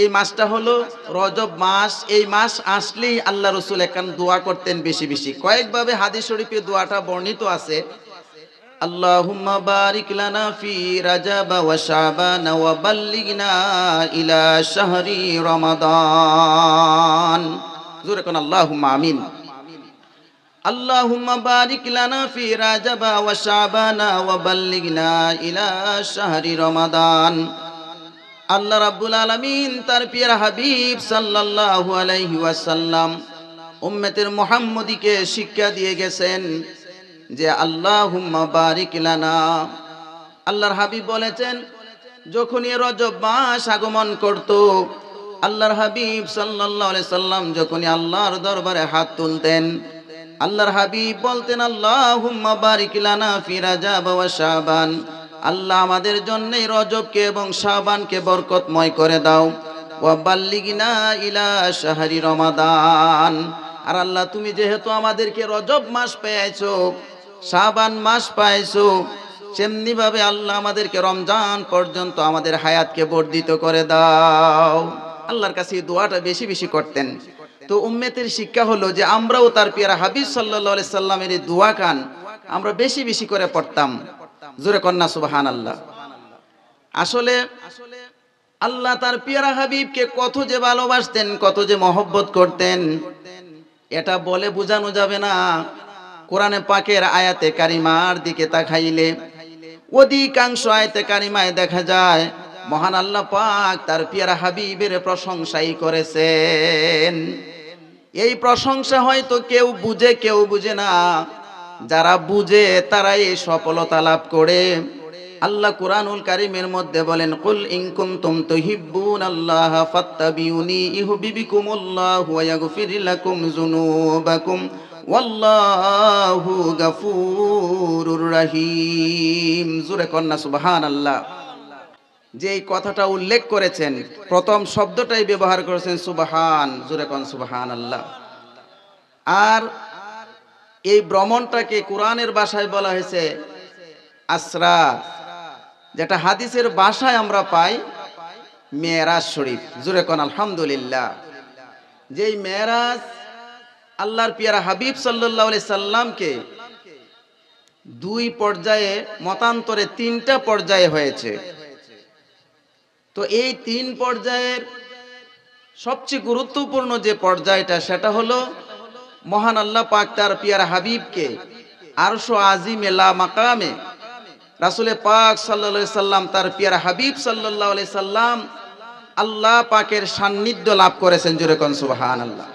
এই মাসটা হলো রজব মাস। এই মাস আসলেই আল্লাহ রসুল এখান দোয়া করতেন বেশি বেশি। কয়েকভাবে হাদি শরীফে দোয়াটা বর্ণিত আছে। আল্লাহুম্মা ফি ইলা রমাদান। আমিন। ফি রাজাবা ইলা শাহরি রমাদান। আল্লাহ রাব্বুল আলামিন তার পিয়ার হাবিব সাল্লাল্লাহু আলাইহি ওয়াসাল্লাম উম্মতের মুহাম্মদীকে শিক্ষা দিয়ে গেছেন যে আল্লাহুম্মা বারিক লানা। আল্লাহর হাবিব বলেছেন, যখনই রজব মাস আগমন করত, আল্লাহর হাবিব সাল্লাল্লাহু আলাইহি সাল্লাম যখনই আল্লাহর দরবারে হাত তুলতেন, আল্লাহর হাবিব বলতেন, আল্লাহুম্মা বারিক লানা ফি রাজাব ওয়া শাবান। আল্লাহ আমাদের জন্য রজবকে এবং শাবানকে বরকতময় করে দাও। ওয়া বাল্লিগিনা ইলা শাহরি রমাদান। আর আল্লাহ, তুমি যেহেতু আমাদেরকে রজব মাস পেয়েছ, শাবান মাস পাইছো সেমনি ভাবে আল্লাহ আমাদেরকে রমজান পর্যন্ত আমাদের হায়াতকে বর্ধিত করে দাও। আল্লাহর কাছে এই দোয়াটা বেশি বেশি করতেন। তো উম্মেতের শিক্ষা হলো যে আমরাও তার পিয়ারা হাবিব সাল্লাহ সাল্লামের এই দোয়া কান আমরা বেশি বেশি করে পড়তাম। জোরে কন্যা সুবাহান আল্লাহ আসলে আল্লাহ তার পিয়ারা হাবিবকে কত যে ভালোবাসতেন, কত যে মহব্বত করতেন, এটা বলে বোঝানো যাবে না। কোরআনে পাকের আয়াতে কারিমার দিকে তাকাইলে অধিকাংশ আয়াতে কারিমায় দেখা যায়, মহান আল্লাহ পাক তার পিয়ারা হাবিবের প্রশংসাই করেছেন। এই প্রশংসা হয়তো কেউ বুঝে কেউ বুঝে না। যারা বুঝে তারা এই সফলতা লাভ করে। আল্লাহ কুরআনুল কারিমের মধ্যে বলেন, কুল ইন কুনতুম তুহিব্বুন আল্লাহ ফাত্তাবিউনি ইউহিব্বিকুমুল্লাহু ওয়া ইয়াগফির লাকুম যুনুবাকুম ওয়াল্লাহু গাফুরুর রহিম। জোরে কন্না সুবহানাল্লাহ। যে এই কথাটা উল্লেখ করেছেন, প্রথম শব্দটাই ব্যবহার করেছেন সুবাহান, জোরে কন সুবাহান আল্লাহ আর এই ভ্রমণটাকে কোরআনের ভাষায় বলা হয়েছে আসরা, যেটা হাদিসের ভাষায় আমরা পাই মেয়েরাজ শরীফ। জুরে কন আলহামদুলিল্লাহ। যেই মেয়েরাজ আল্লাহর পিয়ারা হাবিব সাল্লাহ সাল্লামকে দুই পর্যায়ে, মতান্তরে তিনটা পর্যায়ে হয়েছে। তো এই তিন পর্যায়ের সবচেয়ে গুরুত্বপূর্ণ যে পর্যায়টা, সেটা হলো মহান আল্লাহ পাক তার পিয়ার হাবিবকে, আরশো আজিম এলা মাকামে, রাসুলে পাক সাল্লা সাল্লাম তার পিয়ার হাবিব সাল্লাহ সাল্লাম আল্লাহ পাকের সান্নিধ্য লাভ করেছেন জুরেকন সুবাহান আল্লাহ